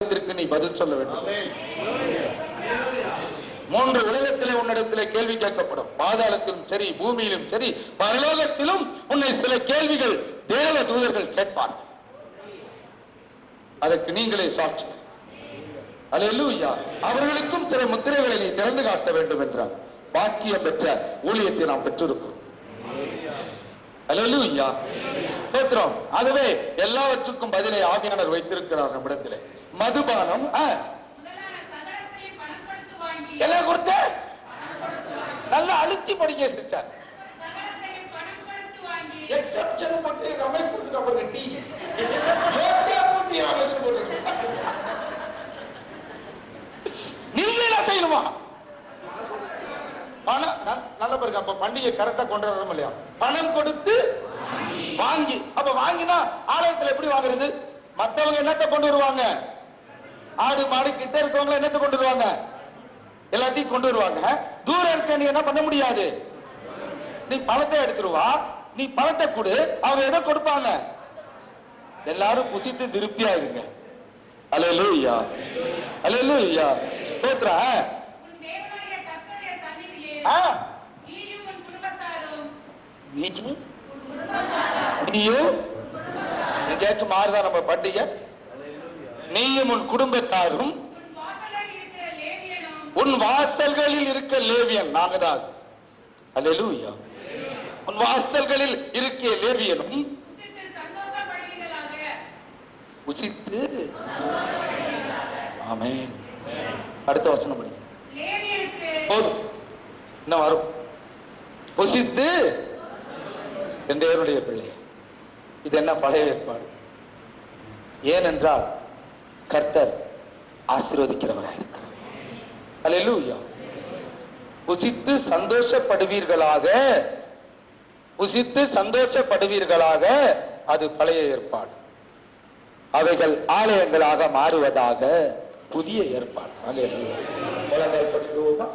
நீ பதில் சொல்ல வேண்டும். மூன்று உலகத்திலே உன்னிடத்திலே கேள்வி கேட்கப்படும். பாதாளத்திலும் சரி பூமியிலும் சரி பரலோகத்திலும் உன்னை சில கேள்விகள் தேவ தூதர்கள் கேட்பார்கள். அதற்கு நீங்களே சாட்சி. அலையலூயா அவர்களுக்கும் சில முத்திரைகளை நீ திறந்து காட்ட வேண்டும் என்றார். பாக்கியம் பெற்ற ஊழியத்தை நாம் பெற்றிருக்கிறோம். அலையலூயா ஸ்தோத்திரம் ஆகவே எல்லாவற்றுக்கும் பதிலை ஆவியானவர் வைத்திருக்கிறார் நம்மிடத்திலே. மதுபானம் ஆ, முதலான கொடுத்து? கொடுத்த நல்லா அழுத்தி படிக்க சிஸ்டர். எக்ஸப்ஷன் போட்டு ரமேஷ் போட்டு அப்புறம் டீ. யோசியா போட்டு ரமேஷ் போட்டு நீங்க என்ன செய்யணுமா? பணம் ந- நல்ல பிறகு அப்ப பண்டிகை கரெக்டா கொண்டு வரணும் இல்லையா? பணம் கொடுத்து வாங்கி. அப்ப வாங்கினா ஆலயத்துல எப்படி வாங்குறது? மத்தவங்க என்னத்தை கொண்டு வருவாங்க? ஆடு மாடு கிட்ட இருக்கவங்க என்னத்தை கொண்டு வருவாங்க? எல்லாத்தையும் கொண்டு வருவாங்க. தூரம் இருக்க நீ என்ன பண்ண முடியாது? நீ பணத்தை எடுத்துருவா. நீ பணத்தை கொடு. அவங்க எதை கொடுப்பாங்க? எல்லாரும் புசித்து திருப்தியா இருங்க. அலையலூயா ஐயா ஸ்தோத்ரா. ஐயா ஸ்தோத்ர ஆ நீயும்? எங்கேயாச்சும் மாறுதான் நம்ம பண்டிகை? நீயும் உன் குடும்பத்தாரும் உன் வாசல்களில் இருக்க லேவியன் நாங்க தான் அல்லேலூயா. உன் வாசல்களில் இருக்க லேவியனும். உசித்து சந்தோஷப்படுவீர்களாக அடுத்த வசனம் படி போதும். என்ன வரும். புசித்து என் தேவனுடைய பிள்ளை இது என்ன பழைய ஏற்பாடு? ஏனென்றால் கர்த்தர் ஆசீர்வதிக்கிறவராயிருக்கிறார். அல்லேலூயா புசித்து சந்தோஷப்படுவீர்களாக புசித்து சந்தோஷப்படுவீர்களாக அது பழைய ஏற்பாடு. அவைகள் ஆலயங்களாக மாறுவதாக புதிய ஏற்பாடு. அல்லேலூயா. படிக்குவோமா